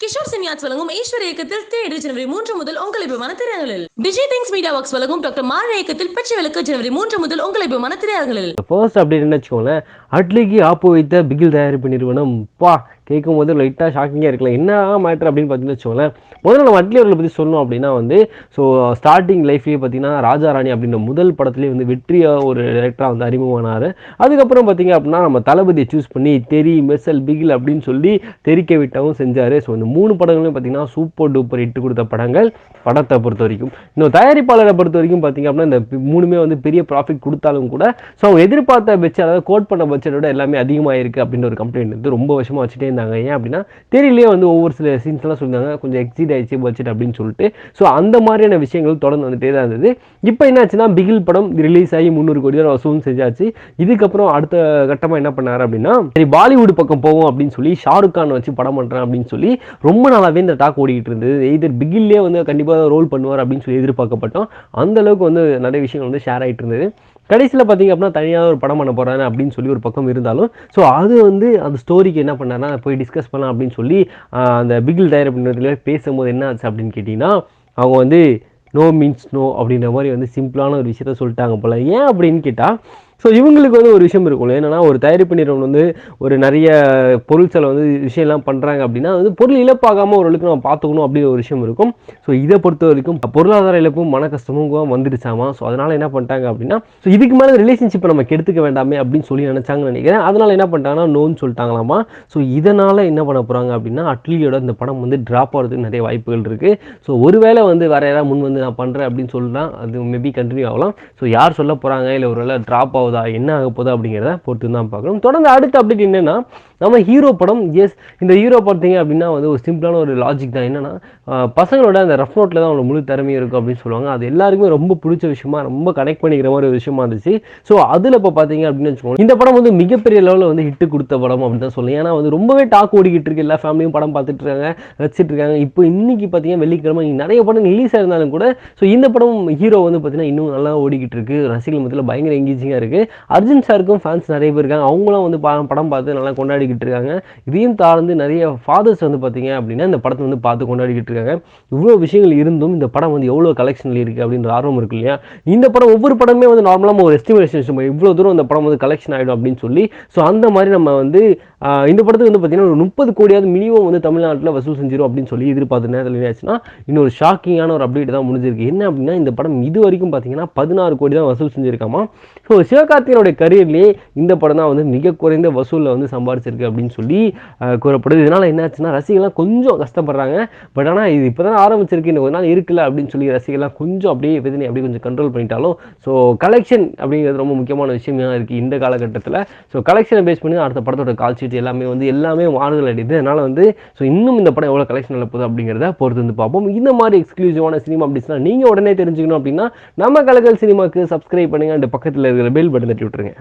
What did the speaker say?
கிஷோர் சின்யாஸ் வழங்கும் ஈஸ்வர் இயக்கத்தில் தேடு ஜனவரி மூன்று முதல் உங்களை விமான திரையரங்களில் விஜய் திங்ஸ் மீடியா ஒர்க்ஸ் வழங்கும் டாக்டர் மாற இயக்கத்தில் பச்சை விளக்கு ஜனவரி மூன்று முதல் உங்களை விமான திரையரங்களில் ஃபர்ஸ்ட் அப்படின்னு வச்சுக்கோங்களேன் அட்லிக்கு ஆப்பு வைத்த பிகில் தயாரிப்பு நிறுவனம் பா கேட்கும் போது லைட்டாக ஷாக்கிங்காக இருக்கலாம். என்ன மேட்ரு அப்படின்னு பார்த்தீங்கன்னு வச்சுக்கோங்களேன். முதல்ல நம்ம வட்லியவர்களை பற்றி சொல்லணும் அப்படின்னா வந்து ஸோ ஸ்டார்டிங் லைஃப்லேயே பார்த்தீங்கன்னா ராஜா ராணி அப்படின்ற முதல் படத்துலேயே வந்து வெற்றியாக ஒரு டேரக்டராக வந்து அறிமுகமானார். அதுக்கப்புறம் பார்த்தீங்க அப்படின்னா நம்ம தளபதியை சூஸ் பண்ணி தெரி மெர்சல் பிகில் அப்படின்னு சொல்லி தெரிக்க விட்டாவும் செஞ்சார். ஸோ இந்த மூணு படங்களும் பார்த்தீங்கன்னா சூப்பர் டூப்பர் இட்டு கொடுத்த படங்கள் படத்தை பொறுத்த வரைக்கும். இன்னும் தயாரிப்பாளரை பொறுத்த வரைக்கும் பார்த்தீங்க அப்படின்னா இந்த மூணுமே வந்து பெரிய ப்ராஃபிட் கொடுத்தாலும் கூட ஸோ அவங்க எதிர்பார்த்த பட்ஜெட் அதாவது கோட் பண்ண பட்ஜெட்டோட எல்லாமே அதிகமாக இருக்குது அப்படின்ற ஒரு கம்ப்ளைண்ட் வந்து ரொம்ப வருஷமாக வச்சுட்டே சொல்லியிருந்தாங்க. ஏன் அப்படின்னா தெரியலையே வந்து ஒவ்வொரு சில சீன்ஸ்லாம் சொல்லியிருந்தாங்க. கொஞ்சம் எக்ஸிட் ஆயிடுச்சு பட்ஜெட் அப்படின்னு சொல்லிட்டு. ஸோ அந்த மாதிரியான விஷயங்கள் தொடர்ந்து வந்துட்டே தான் இருந்தது. இப்போ என்னாச்சுன்னா பிகில் படம் ரிலீஸ் ஆகி முந்நூறு கோடி ரூபா வசூலும் செஞ்சாச்சு. இதுக்கப்புறம் அடுத்த கட்டமாக என்ன பண்ணார் அப்படின்னா சரி பாலிவுட் பக்கம் போவோம் அப்படின்னு சொல்லி ஷாருக் கான் வச்சு படம் பண்ணுறேன் அப்படின்னு சொல்லி ரொம்ப நாளாகவே இந்த டாக் ஓடிக்கிட்டு இருந்தது. எதிர் பிகில்லே வந்து கண்டிப்பாக ரோல் பண்ணுவார் அப்படின்னு சொல்லி எதிர்பார்க்கப்பட்டோம். அந்த அளவுக்கு வந்து நிறைய விஷயங்கள் வந்து ஷேர் ஆகிட்டு இருந்தது. கடைசியில் பார்த்தீங்க அப்படின்னா தனியாக ஒரு படம் பண்ண போகிறாரு அப்படின்னு சொல்லி ஒரு பக்கம் இருந்தாலும் ஸோ அது வந்து அந்த ஸ்டோரிக்கு என்ன பண்ணாருன்னா போய் டிஸ்கஸ் பண்ணலாம் அப்படின்னு சொல்லி அந்த பிகில் டயர் அப்படின்றதுல பேசும்போது என்ன ஆச்சு அப்படின்னு கேட்டிங்கன்னா அவங்க வந்து நோ மீன்ஸ் நோ அப்படின்ற மாதிரி வந்து சிம்பிளான ஒரு விஷயத்த சொல்லிட்டாங்க போல். ஏன் அப்படின்னு கேட்டால் ஸோ இவங்களுக்கு வந்து ஒரு விஷயம் இருக்கும்ல. என்னென்னா ஒரு தயாரிப்பு நிறுவனம் வந்து ஒரு நிறைய பொருள் செலவு வந்து விஷயம்லாம் பண்ணுறாங்க அப்படின்னா வந்து பொருள் இழப்பாகாமல் ஓரளவுக்கு நம்ம பார்த்துக்கணும் அப்படிங்கிற ஒரு விஷயம் இருக்கும். ஸோ இதை பொறுத்த வரைக்கும் பொருளாதார இழப்பும் மன கஷ்டமும் வந்துடுச்சாமா ஸோ அதனால் என்ன பண்ணிட்டாங்க அப்படின்னா ஸோ இதுக்கு மேலே ரிலேஷன்ஷிப்பை நம்ம கெடுத்துக்க வேண்டாமே அப்படின்னு சொல்லி நினச்சாங்கன்னு நினைக்கிறேன். அதனால் என்ன பண்ணிட்டாங்கன்னா நோன்னு சொல்லிட்டாங்களாமா? ஸோ இதனால் என்ன பண்ண போகிறாங்க அப்படின்னா அட்லியோட இந்த படம் வந்து ட்ராப் ஆகிறதுக்கு நிறைய வாய்ப்புகள் இருக்குது ஸோ ஒருவேளை வந்து வேறு யாராவது முன் வந்து நான் பண்ணுறேன் அப்படின்னு சொல்லலாம் அது மேபி கண்டினியூ ஆகலாம். ஸோ யார் சொல்ல போகிறாங்க இல்லை ஒரு வேளை ட்ராப் ஆகுதா என்ன ஆக போதா அப்படிங்கிறத பொறுத்து தான் பார்க்கணும். தொடர்ந்து அடுத்த அப்டேட் என்னன்னா நம்ம ஹீரோ படம் எஸ் இந்த ஹீரோ பார்த்தீங்க அப்படின்னா வந்து ஒரு சிம்பிளான ஒரு லாஜிக் தான். என்னென்னா பசங்களோட அந்த ரஃப் நோட்டில் தான் அவங்க முழு திறமையும் இருக்கும் அப்படின்னு சொல்லுவாங்க. அது எல்லாருக்குமே ரொம்ப பிடிச்ச விஷயமா ரொம்ப கனெக்ட் பண்ணிக்கிற மாதிரி ஒரு விஷயமா இருந்துச்சு. ஸோ அதில் இப்போ பார்த்தீங்க அப்படின்னு வச்சுக்கோங்க இந்த படம் வந்து மிகப்பெரிய லெவலில் வந்து ஹிட்டு கொடுத்த படம் அப்படின்னு தான் சொல்லுவேன் ஏன்னா வந்து ரொம்பவே டாக் ஓடிக்கிட்டு இருக்கு. எல்லா ஃபேமிலியும் படம் பார்த்துட்டு இருக்காங்க ரசிச்சிட்டு இருக்காங்க. இப்போ இன்னைக்கு பார்த்தீங்கன்னா வெள்ளிக்கிழமை நிறைய படம் ரிலீஸ் ஆயிருந்தாலும் கூட ஸோ இந்த படம் ஹீரோ வந்து பார்த்தீங்கன்னா இன்னும் நல்லா ஓடிக்கிட்டு இருக்கு. ரசிகர்கள் மத்தியில் பயங்கர எங்கேஜிங்காக இருக்கு. அர்ஜுன் சாருக்கும் ஃபேன்ஸ் நிறைய பேர் இருக்காங்க. அவங்களும் வந்து படம் பார்த்து நல்லா கொண்டாடி கொண்டாடிக்கிட்டு இருக்காங்க. இதையும் தாழ்ந்து நிறைய ஃபாதர்ஸ் வந்து பார்த்தீங்க அப்படின்னா இந்த படத்தை வந்து பார்த்து கொண்டாடிக்கிட்டு இருக்காங்க. இவ்வளோ விஷயங்கள் இருந்தும் இந்த படம் வந்து எவ்வளோ கலெக்ஷனில் இருக்குது அப்படின்ற ஆர்வம் இருக்கு இல்லையா? இந்த படம் ஒவ்வொரு படமே வந்து நார்மலாக ஒரு எஸ்டிமேஷன் இவ்வளோ தூரம் இந்த படம் வந்து கலெக்ஷன் ஆகிடும் அப்படின்னு சொல்லி. ஸோ அந்த மாதிரி நம்ம வந்து இந்த படத்துக்கு வந்து பார்த்தீங்கன்னா ஒரு முப்பது கோடியாவது மினிமம் வந்து தமிழ்நாட்டில் வசூல் செஞ்சிடும் அப்படின்னு சொல்லி எதிர்பார்த்த நேரத்தில் ஆச்சுன்னா இன்னொரு ஷாக்கிங்கான ஒரு அப்டேட் தான் முடிஞ்சிருக்கு. என்ன அப்படின்னா இந்த படம் இது வரைக்கும் பார்த்தீங்கன்னா பதினாறு கோடி தான் வசூல் செஞ்சிருக்காமா? ஸோ சிவகார்த்திகனுடைய கரியர்லேயே இந்த படம் தான் வந்து மிக குறைந்த வசூலில் வந்து சம்பாதிச்சிருக்கு அப்படின்னு சொல்லி கூறப்படுது. இதனால் என்னாச்சுன்னா ரசிகர்லாம் கொஞ்சம் கஷ்டப்படுறாங்க. பட் ஆனால் இது இப்போ தான் ஆரம்பிச்சிருக்கு. இன்னும் ஒரு நாள் இருக்குல்ல அப்படின்னு சொல்லி ரசிகர்லாம் கொஞ்சம் அப்படியே வேதனை அப்படியே கொஞ்சம் கண்ட்ரோல் பண்ணிட்டாலும் ஸோ கலெக்ஷன் அப்படிங்கிறது ரொம்ப முக்கியமான விஷயமா இருக்குது இந்த காலகட்டத்தில். ஸோ கலெக்ஷனை பேஸ் பண்ணி அடுத்த படத்தோட கால் ஷீட் எல்லாமே வந்து எல்லாமே மாறுதல் அடையுது. அதனால் வந்து ஸோ இன்னும் இந்த படம் எவ்வளோ கலெக்ஷன் போகுது அப்படிங்கிறத பொறுத்து வந்து பார்ப்போம். இந்த மாதிரி எக்ஸ்க்ளூசிவான சினிமா அப்படின்னா நீங்கள் உடனே தெரிஞ்சுக்கணும் அப்படின்னா நம்ம கலக்கல் சினிமாவுக்கு சப்ஸ்கிரைப் பண்ணுங்க. அந்த பக்கத்தில் இருக்கிற பெல் பட்டன் தட்டி விட்டுருங்க.